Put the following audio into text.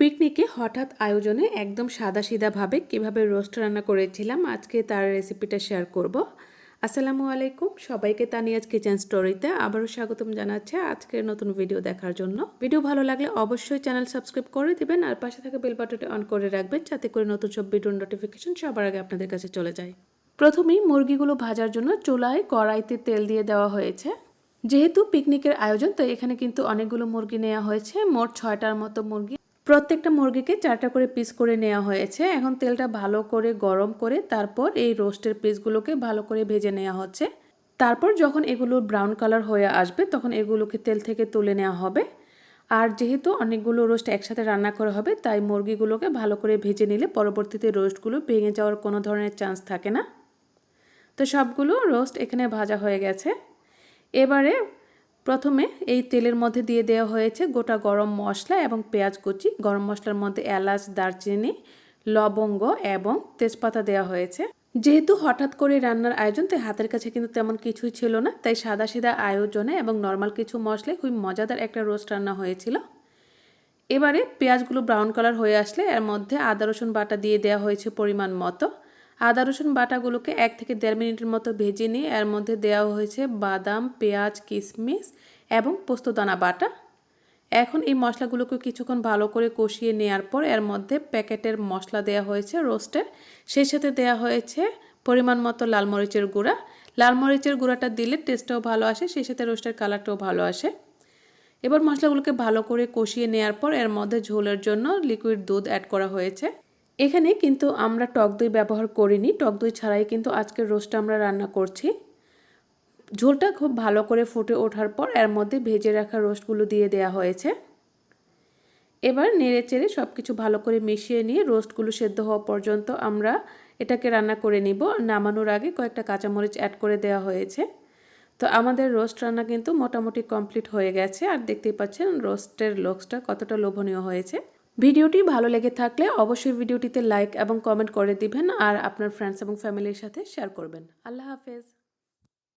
পিকনিকে হঠাৎ আয়োজনে একদম সাদা সাদাসিধাভাবে কীভাবে রোস্ট রান্না করেছিলাম, আজকে তার রেসিপিটা শেয়ার করব। আসসালামু আলাইকুম, সবাইকে তানিয়াজ কিচেন স্টোরিতে আবারও স্বাগতম জানাচ্ছে আজকের নতুন ভিডিও দেখার জন্য। ভিডিও ভালো লাগলে অবশ্যই চ্যানেল সাবস্ক্রাইব করে দিবেন আর পাশে থাকা বেল বাটনটি অন করে রাখবেন যাতে করে নতুন সব ভিডিওর নোটিফিকেশন সবার আগে আপনাদের কাছে চলে যায়। প্রথমেই মুরগিগুলো ভাজার জন্য চুলায় কড়াইতে তেল দিয়ে দেওয়া হয়েছে। যেহেতু পিকনিকের আয়োজন তো এখানে কিন্তু অনেকগুলো মুরগি নেওয়া হয়েছে। মোট ছয়টার মতো মুরগি প্রত্যেকটা মুরগিকে চারটা করে পিস করে নেওয়া হয়েছে। এখন তেলটা ভালো করে গরম করে তারপর এই রোস্টের পিসগুলোকে ভালো করে ভেজে নেওয়া হচ্ছে। তারপর যখন এগুলো ব্রাউন কালার হয়ে আসবে, তখন এগুলোকে তেল থেকে তুলে নেওয়া হবে। আর যেহেতু অনেকগুলো রোস্ট একসাথে রান্না করা হবে, তাই মুরগিগুলোকে ভালো করে ভেজে নিলে পরবর্তীতে রোস্টগুলো ভেঙে যাওয়ার কোনো ধরনের চান্স থাকে না। তো সবগুলো রোস্ট এখানে ভাজা হয়ে গেছে। এবারে প্রথমে এই তেলের মধ্যে দিয়ে দেওয়া হয়েছে গোটা গরম মশলা এবং পেঁয়াজ কুচি। গরম মশলার মধ্যে এলাচ, দারচিনি, লবঙ্গ এবং তেজপাতা দেওয়া হয়েছে। যেহেতু হঠাৎ করে রান্নার আয়োজন, তাই হাতের কাছে কিন্তু তেমন কিছুই ছিল না। তাই সাদা সিধা আয়োজনে এবং নর্মাল কিছু মশলায় খুবই মজাদার একটা রোস্ট রান্না হয়েছিল। এবারে পেঁয়াজগুলো ব্রাউন কালার হয়ে আসলে এর মধ্যে আদা, রসুন বাটা দিয়ে দেওয়া হয়েছে পরিমাণ মতো। আদা, রসুন বাটাগুলোকে এক থেকে দেড় মিনিটের মতো ভেজে নিয়ে এর মধ্যে দেওয়া হয়েছে বাদাম, পেঁয়াজ কিশমিশ এবং পোস্তদানা বাটা। এখন এই মশলাগুলোকে কিছুক্ষণ ভালো করে কষিয়ে নেওয়ার পর এর মধ্যে প্যাকেটের মশলা দেওয়া হয়েছে রোস্টের সেই সাথে দেওয়া হয়েছে পরিমাণ মতো লাল মরিচের গুঁড়া। লাল মরিচের গুঁড়াটা দিলে টেস্টটাও ভালো আসে, সেই সাথে রোস্টের কালারটাও ভালো আসে। এবার মশলাগুলোকে ভালো করে কষিয়ে নেওয়ার পর এর মধ্যে ঝোলের জন্য লিকুইড দুধ অ্যাড করা হয়েছে। এখানে কিন্তু আমরা টক দই ব্যবহার করিনি। টক দই ছাড়াই কিন্তু আজকের রোস্টটা আমরা রান্না করছি। ঝোলটা খুব ভালো করে ফুটে ওঠার পর এর মধ্যে ভেজে রাখা রোস্টগুলো দিয়ে দেওয়া হয়েছে। এবার নেড়ে চেড়ে সব কিছু ভালো করে মিশিয়ে নিয়ে রোস্টগুলো সেদ্ধ হওয়া পর্যন্ত আমরা এটাকে রান্না করে নিব। নামানোর আগে কয়েকটা কাঁচামরিচ অ্যাড করে দেওয়া হয়েছে। তো আমাদের রোস্ট রান্না কিন্তু মোটামুটি কমপ্লিট হয়ে গেছে। আর দেখতেই পাচ্ছেন রোস্টের লোকসটা কতটা লোভনীয় হয়েছে। ভিডিওটি ভালো লেগে থাকলে অবশ্যই ভিডিওটিতে লাইক এবং কমেন্ট করে দিবেন আর আপনার ফ্রেন্ডস এবং ফ্যামিলির সাথে শেয়ার করবেন। আল্লাহ হাফেজ।